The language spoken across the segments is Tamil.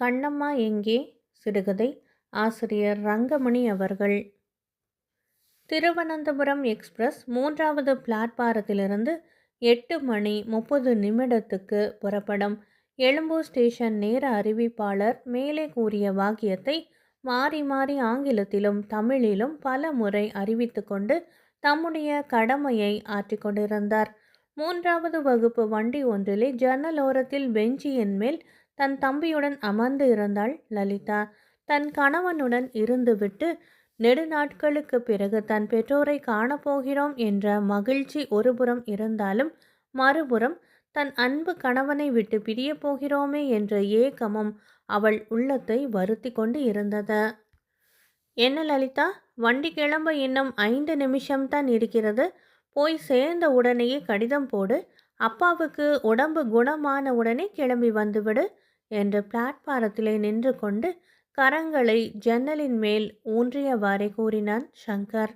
கண்ணம்மா எங்கே? சிறுகதை. ஆசிரியர் ரங்கமணி அவர்கள். திருவனந்தபுரம் எக்ஸ்பிரஸ் மூன்றாவது பிளாட்பாரத்திலிருந்து எட்டு மணி முப்பது நிமிடத்துக்கு புறப்படும். எழும்பூர் ஸ்டேஷன் நேர அறிவிப்பாளர் மேலே கூறிய வாக்கியத்தை மாறி மாறி ஆங்கிலத்திலும் தமிழிலும் பல முறை அறிவித்து கொண்டு தம்முடைய கடமையை ஆற்றிக்கொண்டிருந்தார் மூன்றாவது வகுப்பு வண்டி ஒன்றிலே ஜன்னல் ஓரத்தில் பெஞ்சியின் மேல் தன் தம்பியுடன் அமர்ந்து இருந்தாள் லலிதா. தன் கணவனுடன் இருந்துவிட்டு நெடுநாட்களுக்கு பிறகு தன் பெற்றோரை காணப்போகிறோம் என்ற மகிழ்ச்சி ஒருபுறம் இருந்தாலும் மறுபுறம் தன் அன்பு கணவனை விட்டு பிரியப் போகிறோமே என்ற ஏக்கமும் அவள் உள்ளத்தை வருத்தி கொண்டு இருந்தது. என்ன லலிதா வண்டி கிளம்ப இன்னும் ஐந்து நிமிஷம்தான் இருக்கிறது. போய் சேர்ந்த உடனேயே கடிதம் போடு. அப்பாவுக்கு உடம்பு குணமான உடனே கிளம்பி வந்துவிடு என்று பிளாட்பாரத்திலே நின்று கொண்டு கரங்களை ஜன்னலின் மேல் ஊன்றியவாறே கூறினான் சங்கர்.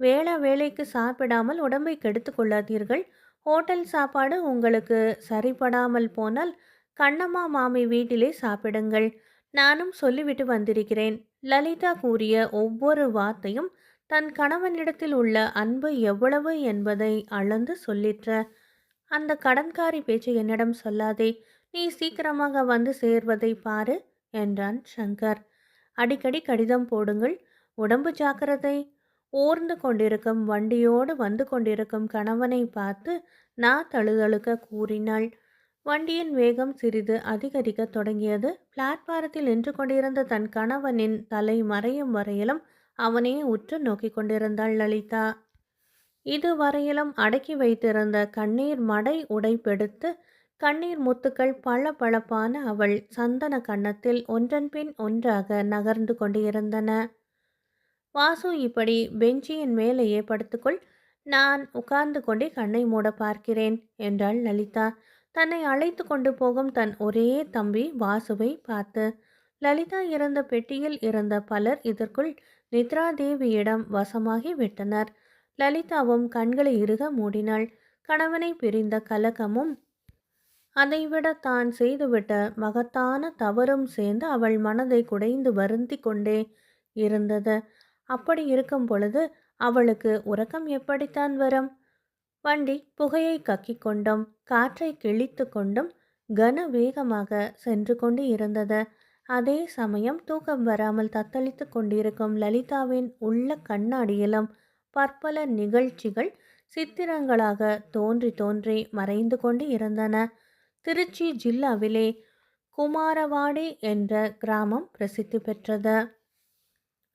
வேளா வேலைக்கு சாப்பிடாமல் உடம்பை கெடுத்து கொள்ளாதீர்கள். ஹோட்டல் சாப்பாடு உங்களுக்கு சரிப்படாமல் போனால் கண்ணம்மா மாமி வீட்டிலே சாப்பிடுங்கள். நானும் சொல்லிவிட்டு வந்திருக்கிறேன். லலிதா கூறிய ஒவ்வொரு வார்த்தையும் தன் கணவனிடத்தில் உள்ள அன்பு எவ்வளவு என்பதை அளந்து சொல்லிற்ற. அந்த கடன்காரி பேச்சு என்னிடம் சொல்லாதே. நீ சீக்கிரமாக வந்து சேர்வதை பாரு என்றான் சங்கர். அடிக்கடி கடிதம் போடுங்கள். உடம்பு ஜாக்கிரதை. ஊர்ந்து கொண்டிருக்கும் வண்டியோடு வந்து கொண்டிருக்கும் கணவனை பார்த்து நான் தழுதழுக்க கூறினாள். வண்டியின் வேகம் சிறிது அதிகரிக்க தொடங்கியது. பிளாட்பாரத்தில் நின்று கொண்டிருந்த தன் கணவனின் தலை மறையும் வரையிலும் அவனையே உற்று நோக்கி கொண்டிருந்தாள் லலிதா. இதுவரையிலும் அடக்கி வைத்திருந்த கண்ணீர் மடை உடைப்பெடுத்து கண்ணீர் முத்துக்கள் பள பளப்பான அவள் சந்தன கன்னத்தில் ஒன்றன் பின் ஒன்றாக நகர்ந்து கொண்டிருந்தன. வாசு இப்படி பெஞ்சியின் மேலேயே படுத்துக்கொள் நான் உட்கார்ந்து கொண்டே கண்ணை மூட பார்க்கிறேன் என்றாள் லலிதா. தன்னை அழைத்து கொண்டு போகும் தன் ஒரே தம்பி வாசுவை பார்த்து. லலிதா இருந்த பெட்டியில் இருந்த பலர் இதற்குள் நித்ரா தேவியிடம் வசமாகி விட்டனர். லலிதாவும் கண்களை இறுக மூடினாள். கணவனை பிரிந்த கலக்கமும் அதைவிட தான் செய்துவிட்ட மகத்தான தவறும் சேர்ந்து அவள் மனதை குடைந்து வருந்தி கொண்டே இருந்தது. அப்படி இருக்கும் பொழுது அவளுக்கு உறக்கம் எப்படித்தான் வரும்? வண்டி புகையை கக்கிக் கொண்டும் காற்றை கிழித்து கொண்டும் கன வேகமாக சென்று கொண்டு இருந்தது. அதே சமயம் தூக்கம் வராமல் தத்தளித்து கொண்டிருக்கும் லலிதாவின் உள்ள கண்ணாடியிலும் பற்பல நிகழ்ச்சிகள் சித்திரங்களாக தோன்றி தோன்றி மறைந்து கொண்டு இருந்தன. திருச்சி ஜில்லாவிலே குமாரவாடி என்ற கிராமம் பிரசித்தி பெற்றது.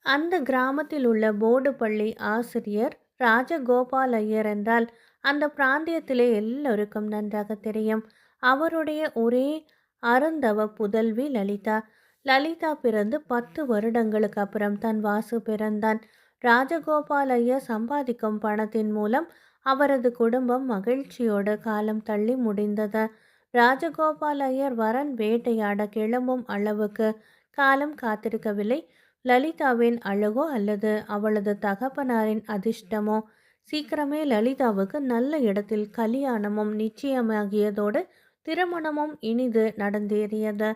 அந்த கிராமத்தில் உள்ள போர்டு பள்ளி ஆசிரியர் ராஜகோபால் ஐயர் என்றால் அந்த பிராந்தியத்திலே எல்லோருக்கும் நன்றாக தெரியும். அவருடைய ஒரே அருந்தவ புதல்வி லலிதா. லலிதா பிறந்து பத்து வருடங்களுக்கு அப்புறம் தன் வாசு பிறந்தான். ராஜகோபால் ஐயர் சம்பாதிக்கும் பணத்தின் மூலம் அவரது குடும்பம் மகிழ்ச்சியோடு காலம் தள்ளி முடிந்தது. ராஜகோபால் ஐயர் வரன் வேட்டையாட கிளம்பும் அளவுக்கு காலம் காத்திருக்கவில்லை. லலிதாவின் அழகோ அல்லது அவளது தகப்பனாரின் அதிர்ஷ்டமோ சீக்கிரமே லலிதாவுக்கு நல்ல இடத்தில் கல்யாணமும் நிச்சயமாகியதோடு திருமணமும் இனிது நடந்தேறியது.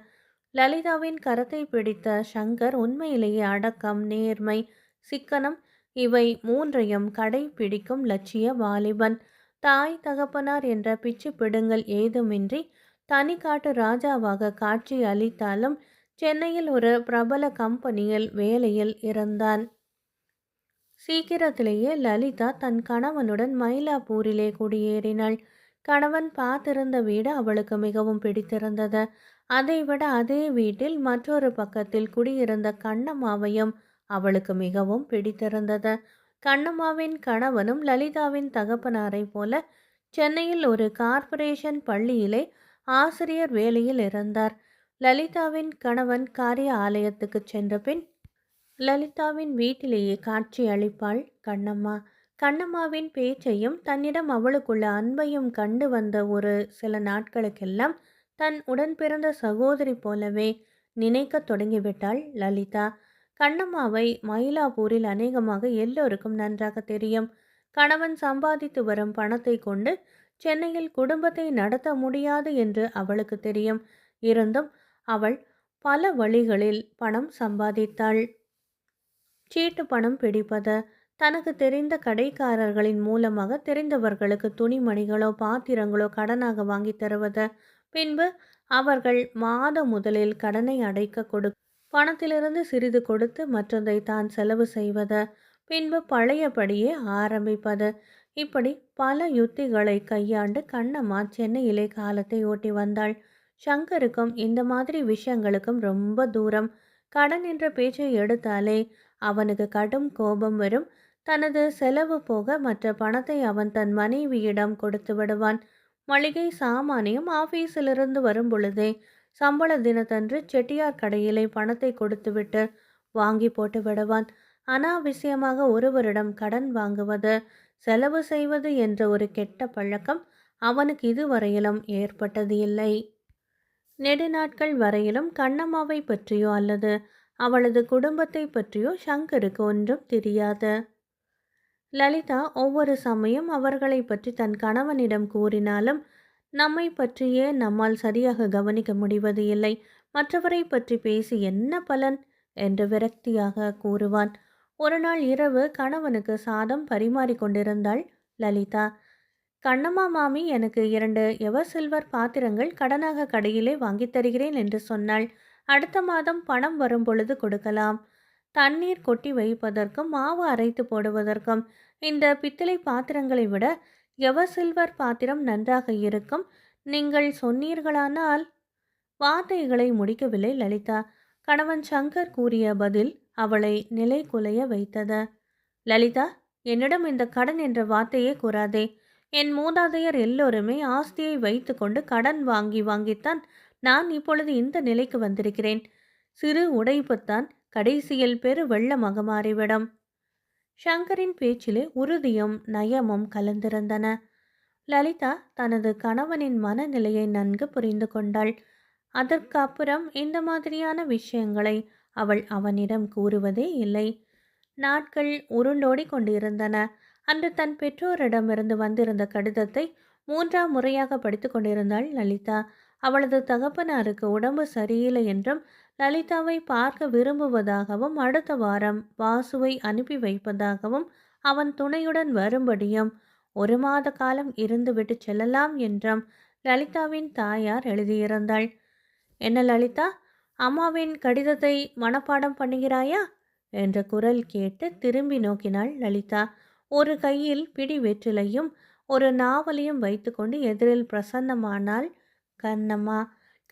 லலிதாவின் கரத்தை பிடித்த சங்கர் உண்மையிலேயே அடக்கம் நேர்மை சிக்கனம். இவை மூன்றையும் கடைபிடிக்கும் லட்சிய வாலிபன். தாய் தகப்பனார் என்ற பிச்சு பிடுங்கள் ஏதுமின்றி தனிக்காட்டு ராஜாவாக காட்சி அளித்தாலும் சென்னையில் ஒரு பிரபல கம்பெனியில் வேலையில் இருந்தான் சீக்கிரத்திலேயே லலிதா தன் கணவனுடன் மயிலாப்பூரிலே குடியேறினாள். கணவன் பார்த்திருந்த வீடு அவளுக்கு மிகவும் பிடித்திருந்தது. அதைவிட அதே வீட்டில் மற்றொரு பக்கத்தில் குடியிருந்த கண்ணம்மாவையும் அவளுக்கு மிகவும் பிடித்திருந்தது. கண்ணம்மாவின் கணவனும் லலிதாவின் தகப்பனாரை போல சென்னையில் ஒரு கார்ப்பரேஷன் பள்ளியிலே ஆசிரியர் வேலையில் இருந்தார். லலிதாவின் கணவன் காரிய ஆலயத்துக்கு சென்ற பின் லலிதாவின் வீட்டிலேயே காட்சி அளிப்பாள் கண்ணம்மா. கண்ணம்மாவின் பேச்சையும் தன்னிடம் அவளுக்குள்ள அன்பையும் கண்டு வந்த ஒரு சில நாட்களுக்கெல்லாம் தன் உடன் பிறந்த சகோதரி போலவே நினைக்க தொடங்கிவிட்டாள் லலிதா. கண்ணம்மாவை மயிலாப்பூரில் அநேகமாக எல்லோருக்கும் நன்றாக தெரியும். கணவன் சம்பாதித்து வரும் பணத்தை கொண்டு சென்னையில் குடும்பத்தை நடத்த முடியாது என்று அவளுக்கு தெரியும். இருந்தும் அவள் பல வழிகளில் பணம் சம்பாதித்தாள். சீட்டு பணம் பிடிப்பது தனக்கு தெரிந்த கடைக்காரர்களின் மூலமாக தெரிந்தவர்களுக்கு துணிமணிகளோ பாத்திரங்களோ கடனாக வாங்கி தருவது. பின்பு அவர்கள் மாத முதலில் கடனை அடைக்க கொடு பணத்திலிருந்து சிறிது கொடுத்து மற்றதை தான் செலவு செய்வது பின்பு பழையபடியே ஆரம்பிப்பது. இப்படி பல யுத்திகளை கையாண்டு கண்ணம்மா சென்னையிலே காலத்தை ஓட்டி வந்தாள். சங்கருக்கும் இந்த மாதிரி விஷயங்களுக்கும் ரொம்ப தூரம். கடன் என்ற பேச்சை எடுத்தாலே அவனுக்கு கடும் கோபம் வரும். தனது செலவு போக மற்ற பணத்தை அவன் தன் மனைவியிடம் கொடுத்து விடுவான். மளிகை சாமானியம் ஆபீஸிலிருந்து வரும் பொழுதே சம்பள தினத்தன்று செட்டியார் கடையிலே பணத்தை கொடுத்துவிட்டு வாங்கி போட்டு விடுவான். அனாவசியமாக ஒருவரிடம் கடன் வாங்குவது செலவு செய்வது என்ற ஒரு கெட்ட பழக்கம் அவனுக்கு இதுவரையிலும் ஏற்பட்டது இல்லை. நெடுநாட்கள் வரையிலும் கண்ணம்மாவை பற்றியோ அல்லது அவளது குடும்பத்தை பற்றியோ சங்கருக்கு ஒன்றும் தெரியாது. லலிதா ஒவ்வொரு சமயம் அவர்களை பற்றி தன் கணவனிடம் கூறினாலும் நம்மை பற்றியே நம்மால் சரியாக கவனிக்க முடிவது இல்லை. மற்றவரை பற்றி பேசி என்ன பலன்? என்று விரக்தியாக கூறுவான். ஒரு நாள் இரவு கணவனுக்கு சாதம் பரிமாறிக்கொண்டிருந்தாள் லலிதா. கண்ணம்மா மாமி எனக்கு இரண்டு எவர் சில்வர் பாத்திரங்கள் கடனாக கடையிலே வாங்கித் தருகிறேன் என்று சொன்னாள். அடுத்த மாதம் பணம் வரும் பொழுது கொடுக்கலாம். தண்ணீர் கொட்டி வைப்பதற்கும் மாவு அரைத்து போடுவதற்கும். இந்த பித்தளை பாத்திரங்களை விட எவர் சில்வர் பாத்திரம் நன்றாக இருக்கும்? நீங்கள் சொன்னீர்களானால் வார்த்தைகளை முடிக்கவில்லை லலிதா. கணவன் சங்கர் கூறிய பதில் அவளை நிலை குலைய வைத்தது. லலிதா என்னிடம் இந்த கடன் என்ற வார்த்தையே கூறாதே. என் மூதாதையர் எல்லோருமே ஆஸ்தியை வைத்துக்கொண்டு கடன் வாங்கி வாங்கித்தான் நான் இப்பொழுது இந்த நிலைக்கு வந்திருக்கிறேன். சிறு உடைப்புத்தான் கடைசியில் பெரு வெள்ளமாக மாறிவிடும். ஷங்கரின் பேச்சிலே உறுதியும் நயமும் கலந்திருந்தன. லலிதா தனது கணவனின் மனநிலையை நன்கு புரிந்து கொண்டாள். அதற்கு அப்புறம் இந்த மாதிரியான விஷயங்களை அவள் அவனிடம் கூறுவதே இல்லை. நாட்கள் உருண்டோடி கொண்டிருந்தன. அன்று தன் பெற்றோரிடமிருந்து வந்திருந்த கடிதத்தை மூன்றாம் முறையாக படித்து கொண்டிருந்தாள் லலிதா. அவளது தகப்பனாருக்கு உடம்பு சரியில்லை என்றும் லலிதாவை பார்க்க விரும்புவதாகவும் அடுத்த வாரம் வாசுவை அனுப்பி வைப்பதாகவும் அவன் துணையுடன் வரும்படியும் ஒரு மாத காலம் இருந்துவிட்டு செல்லலாம் என்றும் லலிதாவின் தாயார் எழுதியிருந்தாள். என்ன லலிதா அம்மாவின் கடிதத்தை மனப்பாடம் பண்ணுகிறாயா? என்ற குரல் கேட்டு திரும்பி நோக்கினாள் லலிதா. ஒரு கையில் பிடி வெற்றிலையும் ஒரு நாவலையும் வைத்துக்கொண்டு எதிரில் பிரசன்னமானாள் கண்ணம்மா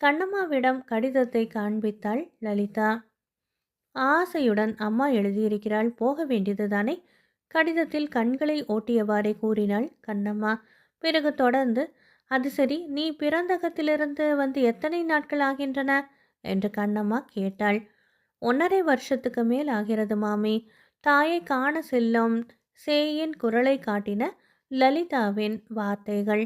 கண்ணம்மாவிடம் கடிதத்தை காண்பித்தாள் லலிதா. ஆசையுடன் அம்மா எழுதியிருக்கிறாள் போக வேண்டியதுதானே? கடிதத்தில் கண்களை ஓட்டியவாறே கூறினாள் கண்ணம்மா. பிறகு தொடர்ந்து அது சரி நீ பிறந்தகத்திலிருந்து வந்து எத்தனை நாட்கள் ஆகின்றன? என்று கண்ணம்மா கேட்டாள். ஒன்றரை வருஷத்துக்கு மேல் ஆகிறது மாமி. தாயை காண செல்லும் சேயின் குரலை காட்டின லலிதாவின் வார்த்தைகள்.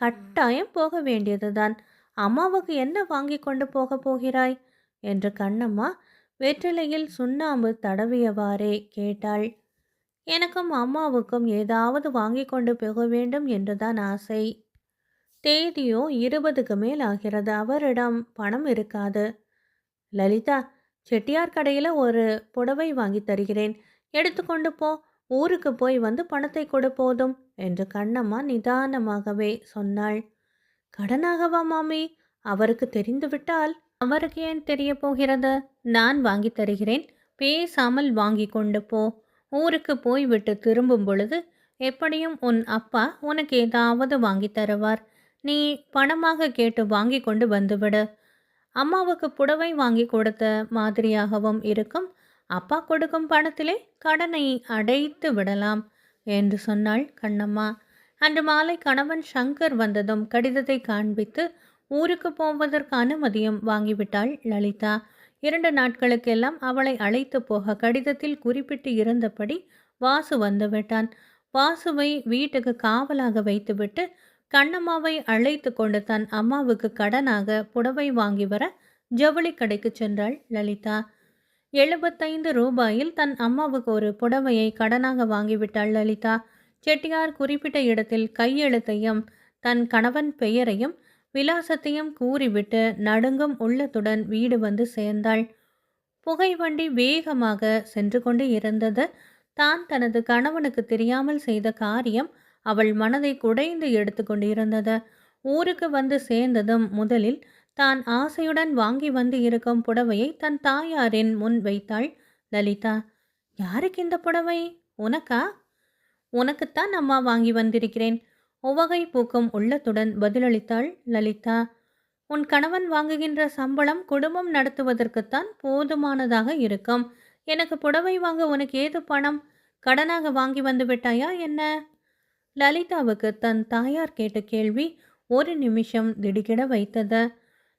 கட்டாயம் போக வேண்டியதுதான். அம்மாவுக்கு என்ன வாங்கி கொண்டு போக போகிறாய்? என்று கண்ணம்மா வெற்றிலையில் சுண்ணாம்பு தடவியவாறே கேட்டாள். எனக்கும் அம்மாவுக்கும் ஏதாவது வாங்கி கொண்டு போக வேண்டும் என்றுதான் ஆசை. தேதியோ இருபதுக்கு மேல் ஆகிறது. அவரிடம் பணம் இருக்காது. லலிதா செட்டியார் கடையில் ஒரு புடவை வாங்கி தருகிறேன். எடுத்துக்கொண்டு போ. ஊருக்கு போய் வந்து பணத்தை கொடு போதும் என்று கண்ணம்மா நிதானமாகவே சொன்னாள். கடனாகவா மாமி? அவருக்கு தெரிந்துவிட்டால் அவருக்கு ஏன் தெரிய போகிறது? நான் வாங்கி தருகிறேன். பேசாமல் வாங்கி கொண்டு போ. ஊருக்கு போய்விட்டு திரும்பும் பொழுது எப்படியும் உன் அப்பா உனக்கு ஏதாவது வாங்கி தருவார். நீ பணமாக கேட்டு வாங்கி கொண்டு வந்துவிடு. அம்மாவுக்கு புடவை வாங்கி கொடுத்த மாதிரியாகவும் இருக்கும். அப்பா கொடுக்கும் பணத்திலே கடனை அடைத்து விடலாம் என்று சொன்னாள் கண்ணம்மா. அன்று மாலை கணவன் சங்கர் வந்ததும் கடிதத்தை காண்பித்து ஊருக்கு போவதற்கு அனுமதியும் வாங்கிவிட்டாள் லலிதா. இரண்டு நாட்களுக்கெல்லாம் அவளை அழைத்து போக கடிதத்தில் குறிப்பிட்டு இருந்தபடி வாசு வந்துவிட்டான் வாசுவை வீட்டுக்கு காவலாக வைத்துவிட்டு கண்ணம்மாவை அழைத்து கொண்டு தன் அம்மாவுக்கு கடனாக புடவை வாங்கி வர ஜவுளி கடைக்கு சென்றாள் லலிதா. எழுபத்தைந்து ரூபாயில் தன் அம்மாவுக்கு ஒரு புடவையை கடனாக வாங்கிவிட்டாள் லலிதா. செட்டியார் குறிப்பிட்ட இடத்தில் கையெழுத்தையும் தன் கணவன் பெயரையும் விலாசத்தையும் கூறிவிட்டு நடுங்கும் உள்ளத்துடன் வீடு வந்து சேர்ந்தாள். புகை வண்டி வேகமாக சென்று கொண்டு இருந்தது. தான் தனது கணவனுக்கு தெரியாமல் செய்த காரியம் அவள் மனதை குடைந்து எடுத்து கொண்டிருந்தது. ஊருக்கு வந்து சேர்ந்ததும் முதலில் தான் ஆசையுடன் வாங்கி வந்து இருக்கும் புடவையை தன் தாயாரின் முன் வைத்தாள். லலிதா யாருக்கு இந்த புடவை? உனக்கா? உனக்குத்தான் அம்மா வாங்கி வந்திருக்கிறேன். உவகை பூக்கும் உள்ளத்துடன் பதிலளித்தாள் லலிதா. உன் கணவன் வாங்குகின்ற சம்பளம் குடும்பம் நடத்துவதற்குத்தான் போதுமானதாக இருக்கும். எனக்கு புடவை வாங்க உனக்கு ஏது பணம்? கடனாக வாங்கி வந்து விட்டாயா என்ன? லலிதாவுக்கு தன் தாயார் கேட்ட கேள்வி ஒரு நிமிஷம் திடுக்கிட வைத்தது.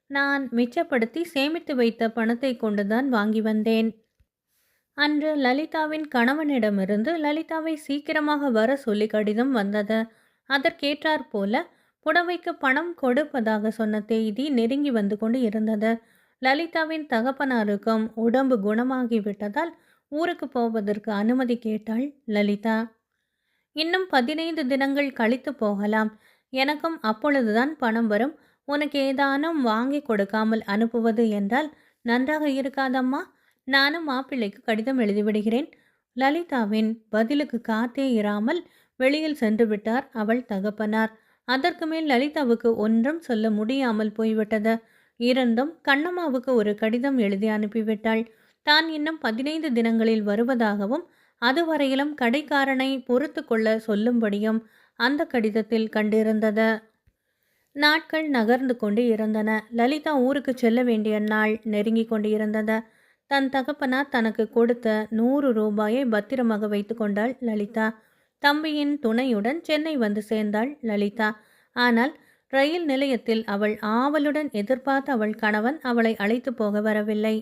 நான் மிச்சப்படுத்தி சேமித்து வைத்த பணத்தை கொண்டுதான் வாங்கி வந்தேன். அன்று லலிதாவின் கணவனிடமிருந்து லலிதாவை சீக்கிரமாக வர சொல்லி கடிதம் வந்தது. அதற்கேற்றாற் போல புடவைக்கு பணம் கொடுப்பதாக சொன்ன தேதி நெருங்கி வந்து கொண்டு இருந்தது. லலிதாவின் தகப்பனாருக்கும் உடம்பு குணமாகிவிட்டதால் ஊருக்கு போவதற்கு அனுமதி கேட்டாள் லலிதா. இன்னும் பதினைந்து தினங்கள் கழித்து போகலாம். எனக்கும் அப்பொழுதுதான் பணம் வரும். உனக்கு ஏதானும் வாங்கி கொடுக்காமல் அனுப்புவது என்றால் நன்றாக இருக்காதம்மா. நானும் மாப்பிள்ளைக்கு கடிதம் எழுதிவிடுகிறேன் லலிதாவின் பதிலுக்கு காத்தே இராமல் வெளியில் சென்று விட்டார். அவள் தகப்பனார். அதற்கு மேல் லலிதாவுக்கு ஒன்றும் சொல்ல முடியாமல் போய்விட்டது. இருந்தும் கண்ணம்மாவுக்கு ஒரு கடிதம் எழுதி அனுப்பிவிட்டாள். தான் இன்னும் பதினைந்து தினங்களில் வருவதாகவும் அதுவரையிலும் கடைக்காரனை பொறுத்து கொள்ள சொல்லும்படியும் அந்த கடிதத்தில் கண்டிருந்தது. நாட்கள் நகர்ந்து கொண்டு இருந்தன. லலிதா ஊருக்கு செல்ல வேண்டிய நாள் நெருங்கி கொண்டு இருந்தது தன் தகப்பனார் தனக்கு கொடுத்த நூறு ரூபாயை பத்திரமாக வைத்து கொண்டாள் லலிதா. தம்பியின் துணையுடன் சென்னை வந்து சேர்ந்தாள் லலிதா. ஆனால் ரயில் நிலையத்தில் அவள் ஆவலுடன் எதிர்பார்த்த அவள் கணவன் அவளை அழைத்து போக வரவில்லை.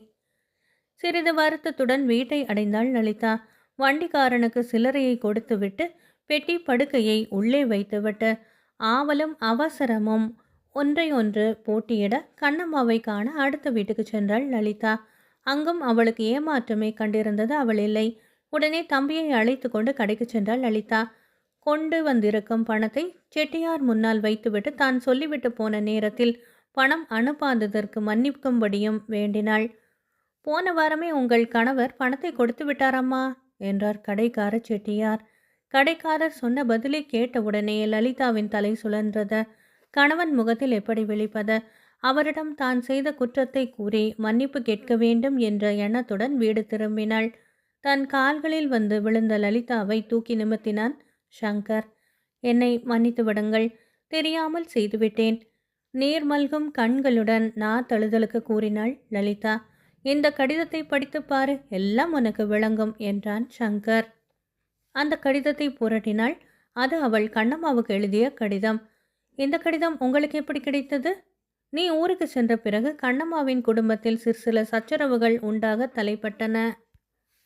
சிறிது வருத்தத்துடன் வீட்டை அடைந்தாள் லலிதா. வண்டிக்காரனுக்கு சில்லறையை கொடுத்துவிட்டு பெட்டி படுக்கையை உள்ளே வைத்துவிட்டு ஆவலும் அவசரமும் ஒன்றையொன்று போட்டியிட கண்ணம்மாவை காண அடுத்த வீட்டுக்கு சென்றாள் லலிதா. அங்கும் அவளுக்கு ஏமாற்றமே கண்டிருந்தது அவள் இல்லை. உடனே தம்பியை அழைத்து கொண்டு கடைக்கு சென்றாள் லலிதா. கொண்டு வந்திருக்கும் பணத்தை செட்டியார் முன்னால் வைத்துவிட்டு தான் சொல்லிவிட்டு போன நேரத்தில் பணம் அனுப்பாததற்கு மன்னிக்கும்படியும் வேண்டினாள். போன வாரமே உங்கள் கணவர் பணத்தை கொடுத்து விட்டாரம்மா? என்றார் கடைக்கார செட்டியார். கடைக்காரர் சொன்ன பதிலை கேட்டவுடனே லலிதாவின் தலை சுழன்றது. கணவன் முகத்தில் எப்படி விழிப்பது? அவரிடம் தான் செய்த குற்றத்தை கூறி மன்னிப்பு கேட்க வேண்டும் என்ற எண்ணத்துடன் வீடு திரும்பினாள். தன் கால்களில் வந்து விழுந்த லலிதாவை தூக்கி நிமித்தினான் ஷங்கர் என்னை மன்னித்து விடுங்கள். தெரியாமல் செய்துவிட்டேன். நீர் மல்கும் கண்களுடன் நா தழுதலுக்கு கூறினாள் லலிதா. இந்த கடிதத்தை படித்து பாரு. எல்லாம் உனக்கு விளங்கும் என்றான் சங்கர். அந்த கடிதத்தை புரட்டினாள் அது அவள் கண்ணம்மாவுக்கு எழுதிய கடிதம். இந்த கடிதம் உங்களுக்கு எப்படி கிடைத்தது? நீ ஊருக்கு சென்ற பிறகு கண்ணம்மாவின் குடும்பத்தில் சிற்சில சச்சரவுகள் உண்டாக தலைப்பட்டன.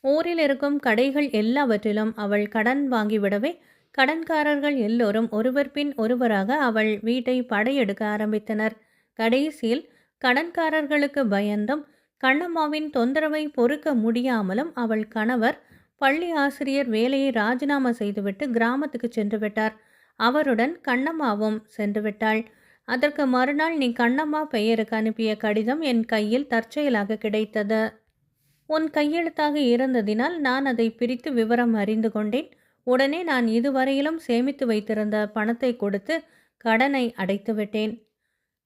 ஊரில் இருக்கும் கடைகள் எல்லாவற்றிலும் அவள் கடன் வாங்கிவிடவே கடன்காரர்கள் எல்லோரும் ஒருவர் பின் ஒருவராக அவள் வீட்டை படையெடுக்க ஆரம்பித்தனர். கடைசியில் கடன்காரர்களுக்கு பயந்தும் கண்ணம்மாவின் தொந்தரவை பொறுக்க முடியாமலும் அவள் கணவர் பள்ளி ஆசிரியர் வேலையை ராஜினாமா செய்துவிட்டு கிராமத்துக்கு சென்று விட்டார். அவருடன் கண்ணம்மாவும் சென்று விட்டாள். அதற்கு மறுநாள் நீ கண்ணம்மா பெயருக்கு அனுப்பிய கடிதம் என் கையில் தற்செயலாக கிடைத்தது. உன் கையெழுத்தாக இருந்ததினால் நான் அதை பிரித்து விவரம் அறிந்து கொண்டேன். உடனே நான் இதுவரையிலும் சேமித்து வைத்திருந்த பணத்தை கொடுத்து கடனை அடைத்து விட்டேன்.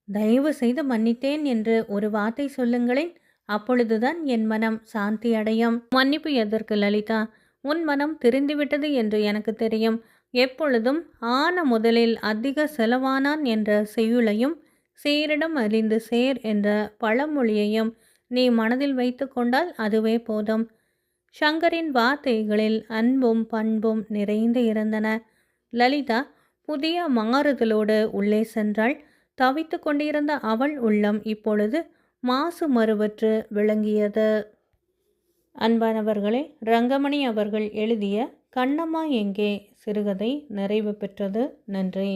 தயவு செய்து மன்னித்தேன் என்று ஒரு வார்த்தை சொல்லுங்களேன். அப்பொழுதுதான் என் மனம் சாந்தி அடையும். மன்னிப்பு எதற்கு லலிதா? உன் மனம் திருந்திவிட்டது என்று எனக்கு தெரியும். எப்பொழுதும் ஆன முதலில் அதிக செலவானான் என்ற செய்யுளையும் சேரிடம் அறிந்து சேர் என்ற பழமொழியையும் நீ மனதில் வைத்து கொண்டால் அதுவே போதும். ஷங்கரின் வார்த்தைகளில் அன்பும் பண்பும் நிறைந்து இருந்தன. லலிதா புதிய மாறுதலோடு உள்ளே சென்றாள். தவித்து கொண்டிருந்த அவள் உள்ளம் இப்பொழுது மாசு மறுவற்று விளங்கியது. அன்பானவர்களே ரங்கமணி அவர்கள் எழுதிய கண்ணம்மா எங்கே? சிறுகதை நிறைவு பெற்றது. நன்றி.